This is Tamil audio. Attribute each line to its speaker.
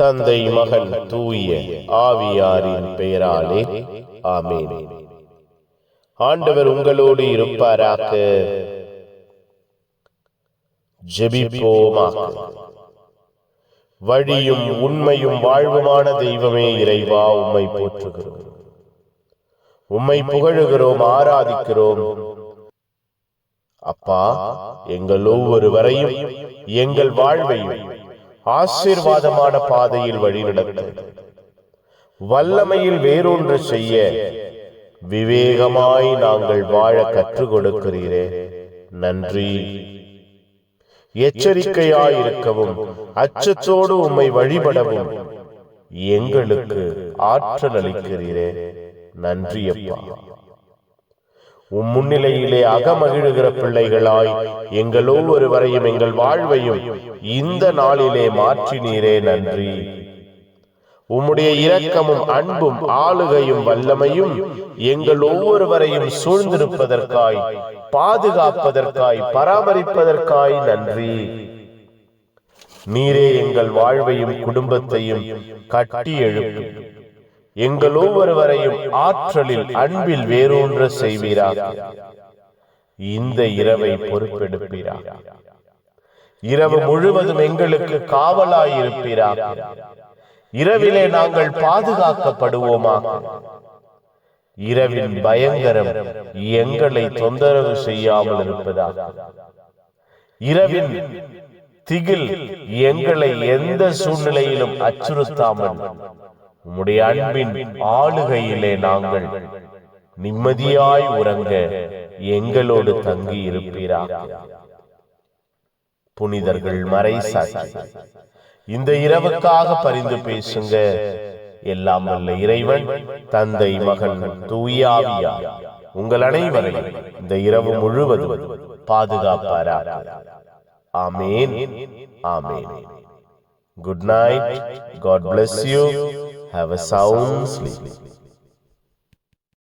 Speaker 1: தந்தை மகன் தூய ஆவியாரின் பெயராலே ஆமென். ஆண்டவர் உங்களோடு இருப்பாராக. ஜெபிப்போமாக வழியும் உண்மையும் வாழ்வுமான தெய்வமே இறைவா உம்மை போற்றுகிறோம். உம்மை புகழுகிறோம் ஆராதிக்கிறோம். அப்பா எங்கள் ஒவ்வொருவரையும் எங்கள் வாழ்வையும் ஆசீர்வாதமான பாதையில் வழிநடத்த வல்லமையில் வேறொன்று செய்ய விவேகமாய் நாங்கள் வாழ கற்றுக் கொடுக்கிறீரே நன்றி. எச்சரிக்கையாயிருக்கவும் அச்சத்தோடு உம்மை வழிபடவும் எங்களுக்கு ஆற்றல் அளிக்கிறீரே நன்றி அப்பா. உம் முன்னிலையிலே அகமகிழுகிற பிள்ளைகளாய் எங்கள் ஒவ்வொருவரையும் எங்கள் வாழ்வையும் இந்த நாளிலே மாற்றினீரே நன்றி. உம்முடைய இரக்கமும் அன்பும் ஆளுகையும் வல்லமையும் எங்கள் ஒவ்வொருவரையும் சூழ்ந்திருப்பதற்காய் பாதுகாப்பதற்காய் பராமரிப்பதற்காய் நன்றி. நீரே எங்கள் வாழ்வையும் குடும்பத்தையும் கட்டி எழுப்பி எங்கள் ஒவ்வொருவரையும் ஆற்றலில் அன்பில் வேரூன்ற செய்வீராக. இந்த இரவை பொறுப்பெடுப்பீராக இரவு முழுவதும் எங்களுக்கு காவலாயிருப்பீராக இரவிலே நாங்கள் பாதுகாக்கப்படுவோமாக இரவின் பயங்கரம் எங்களை தொந்தரவு செய்யாமல் இருப்பதாக இரவின் திகில் எங்களை எந்த சூழ்நிலையிலும் அச்சுறுத்தாமல். உம்முடைய அன்பின் ஆளுகையிலே நாங்கள் நிம்மதியாய் உறங்க எங்களோடு தங்கி இருப்பீராக புனிதர்கள் மறை சாட்சி இந்த இரவுக்காக பரிந்து பேசுங்க. எல்லாம் அல்ல இறைவன் தந்தை மகன் தூயாவியா உங்கள் அனைவரையும் இந்த இரவு முழுவதும் பாதுகாப்பாரா amen. Amen. Good night God bless you have a sound sleep